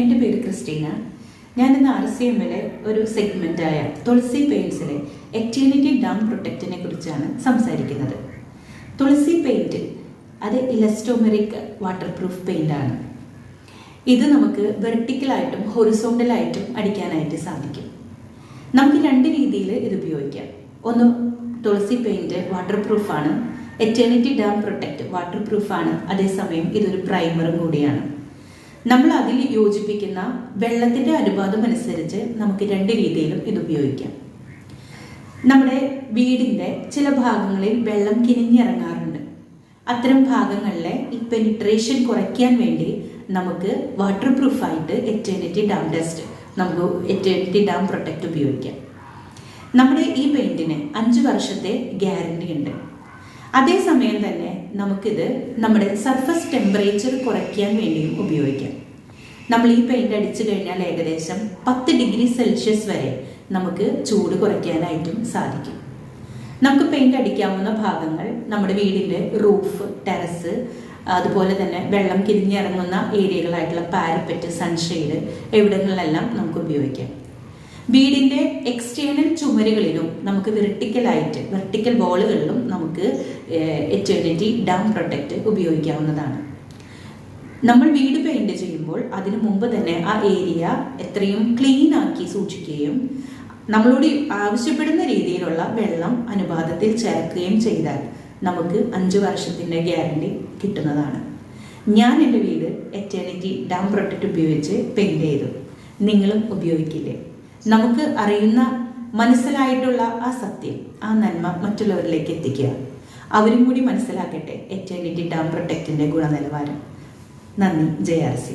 എന്റെ പേര് ക്രിസ്റ്റീന. ഞാനിന്ന് ആർ സി എമ്മിലെ ഒരു സെഗ്മെന്റായ തുളസി പെയിൻസിലെ എക്ടേണിറ്റി ഡാം പ്രൊട്ടക്റ്റിനെ കുറിച്ചാണ് സംസാരിക്കുന്നത്. തുളസി പെയിന്റ് അത് ഇലസ്റ്റോമെറിക് വാട്ടർ പ്രൂഫ് പെയിന്റാണ് ഇത് നമുക്ക് വെർട്ടിക്കലായിട്ടും ഹൊറിസോണ്ടലായിട്ടും അടിക്കാനായിട്ട് സാധിക്കും. നമുക്ക് രണ്ട് രീതിയിൽ ഇത് ഉപയോഗിക്കാം. ഒന്ന് തുളസി പെയിന്റ് വാട്ടർ പ്രൂഫാണ് എറ്റേണിറ്റി ഡാം പ്രൊട്ടക്റ്റ് വാട്ടർ പ്രൂഫാണ് അതേസമയം ഇതൊരു പ്രൈമറും കൂടിയാണ്. നമ്മൾ അതിൽ യോജിപ്പിക്കുന്ന വെള്ളത്തിന്റെ അനുപാതം അനുസരിച്ച് നമുക്ക് രണ്ട് രീതിയിലും ഇത് ഉപയോഗിക്കാം. നമ്മുടെ വീടിന്റെ ചില ഭാഗങ്ങളിൽ വെള്ളം കിനിഞ്ഞിറങ്ങാറുണ്ട്. അത്തരം ഭാഗങ്ങളിലെ ഈ പെനിട്രേഷൻ കുറയ്ക്കാൻ വേണ്ടി നമുക്ക് വാട്ടർ പ്രൂഫായിട്ട് എറ്റേണിറ്റി ഡാം ഡസ്റ്റ് നമുക്ക് എറ്റേണിറ്റി ഡാം പ്രൊട്ടക്റ്റ് ഉപയോഗിക്കാം. നമ്മുടെ ഈ പെയിന്റിന് അഞ്ച് വർഷത്തെ ഗ്യാരണ്ടി ഉണ്ട്. അതേസമയം തന്നെ നമുക്കിത് നമ്മുടെ സർഫസ് ടെമ്പറേച്ചർ കുറയ്ക്കാൻ വേണ്ടിയും ഉപയോഗിക്കാം. നമ്മൾ ഈ പെയിന്റ് അടിച്ചു കഴിഞ്ഞാൽ ഏകദേശം പത്ത് ഡിഗ്രി സെൽഷ്യസ് വരെ നമുക്ക് ചൂട് കുറയ്ക്കാനായിട്ടും സാധിക്കും. നമുക്ക് പെയിന്റ് അടിക്കാവുന്ന ഭാഗങ്ങൾ നമ്മുടെ വീടിന്റെ റൂഫ് ടെറസ് അതുപോലെ തന്നെ വെള്ളം കിരിഞ്ഞിറങ്ങുന്ന ഏരിയകളായിട്ടുള്ള പാരപ്പറ്റ് സൺഷെയ്ഡ് എവിടങ്ങളിലെല്ലാം നമുക്ക് ഉപയോഗിക്കാം. വീടിന്റെ എക്സ്റ്റേണൽ ചുമരുകളിലും നമുക്ക് വെർട്ടിക്കലായിട്ട് വെർട്ടിക്കൽ വോളുകളിലും നമുക്ക് എറ്റേണിറ്റി ഡാം പ്രൊട്ടക്റ്റ് ഉപയോഗിക്കാവുന്നതാണ്. നമ്മൾ വീട് പെയിന്റ് ചെയ്യുമ്പോൾ അതിനു മുമ്പ് തന്നെ ആ ഏരിയ എത്രയും ക്ലീൻ ആക്കി സൂക്ഷിക്കുകയും നമ്മളോട് ആവശ്യപ്പെടുന്ന രീതിയിലുള്ള വെള്ളം അനുപാതത്തിൽ ചേർക്കുകയും ചെയ്താൽ നമുക്ക് അഞ്ച് വർഷത്തിന്റെ ഗ്യാരണ്ടി കിട്ടുന്നതാണ്. ഞാൻ എന്റെ വീട് എറ്റേണിറ്റി ഡാം പ്രൊട്ടക്റ്റ് ഉപയോഗിച്ച് പെയിന്റ് ചെയ്തു. നിങ്ങളും ഉപയോഗിക്കില്ലേ? നമുക്ക് അറിയുന്ന മനസ്സിലായിട്ടുള്ള ആ സത്യം ആ നന്മ മറ്റുള്ളവരിലേക്ക് എത്തിക്കുക. അവരും കൂടി മനസ്സിലാക്കട്ടെ. എറ്റേണിറ്റി ഡാം പ്രൊട്ടക്റ്റിന്റെ ഗുണനിലവാരം. നന്ദി. J R C.